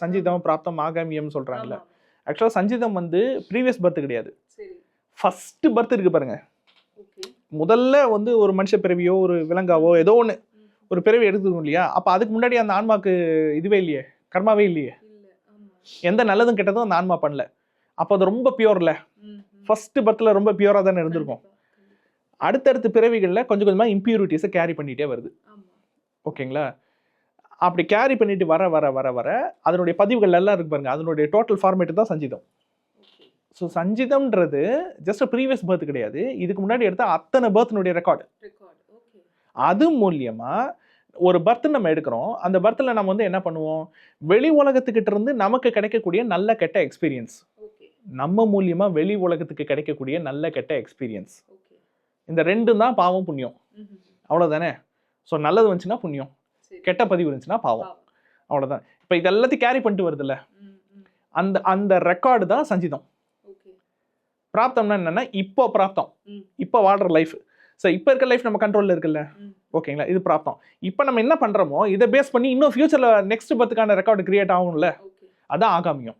சஞ்சிதம் பிராப்தம் ஆகாமியம் சொல்றாங்கல்ல. ஆமா. ஆக்சுவலாக சஞ்சிதம் வந்து ப்ரீவியஸ் பர்த் கிடையாது. ஃபர்ஸ்ட் பர்த் இருக்கு பாருங்க. ஓகே. முதல்ல வந்து ஒரு மனுஷ பிறவியோ ஒரு விலங்காவோ ஏதோ ஒன்று ஒரு பிறவி எடுத்துக்கணும் இல்லையா? அப்போ அதுக்கு முன்னாடி அந்த ஆன்மாக்கு இதுவே இல்லையே? கர்மாவே இல்லையே? எந்த நல்லதும் கெட்டதும் அந்த ஆன்மா பண்ணல. அப்போ அது ரொம்ப பியூர்ல. ஃபர்ஸ்ட் பர்த்தில் ரொம்ப பியூராக தானே இருந்திருக்கும். அடுத்தடுத்த பிறவிகளில் கொஞ்சம் கொஞ்சமாக இம்ப்யூரிட்டிஸை கேரி பண்ணிகிட்டே வருது. ஓகேங்களா? அப்படி கேரி பண்ணிட்டு வர வர வர வர அதனுடைய பதிவுகள் எல்லாம் இருக்கு பாருங்க. அதனுடைய டோட்டல் ஃபார்மேட் தான் சஞ்சிதம். ஸோ சஞ்சிதம்ன்றது ஜஸ்ட் ப்ரீவியஸ் பர்த் கிடையாது. இதுக்கு முன்னாடி எடுத்த அத்தனை பர்த்னுடைய ரெக்கார்டு அது மூலியமா ஒரு பர்த் நம்ம எடுக்கிறோம். அந்த பர்த்தில் நம்ம வந்து என்ன பண்ணுவோம்? வெளி உலகத்துக்கிட்ட இருந்து நமக்கு கிடைக்கக்கூடிய நல்ல கெட்ட எக்ஸ்பீரியன்ஸ் நம்ம மூலியமா வெளி உலகத்துக்கு கிடைக்கக்கூடிய நல்ல கெட்ட எக்ஸ்பீரியன்ஸ் இந்த ரெண்டும் தான் பாவம் புண்ணியம். அவ்வளோதானே ஸோ நல்லது வந்துச்சுன்னா புண்ணியம். கெட்ட பதிவு இருந்துச்சுன்னா பாவம். அவ்வளோதான் இப்போ இது எல்லாத்தையும் கேரி பண்ணிட்டு வருதுல்ல. அந்த அந்த ரெக்கார்டு தான் சஞ்சிதம். பிராப்தம்னா என்னன்னா இப்போ பிராப்தம். இப்போ வாழ்ற லைஃப் ஸோ இப்போ இருக்க லைஃப் நம்ம கண்ட்ரோலில் இருக்குல்ல. ஓகேங்களா? இது பிராப்தம். இப்போ நம்ம என்ன பண்ணுறோமோ இதை பேஸ் பண்ணி இன்னும் ஃபியூச்சரில் நெக்ஸ்ட் பத்துக்கான ரெக்கார்டு கிரியேட் ஆகும்ல? அதான் ஆகாமியம்.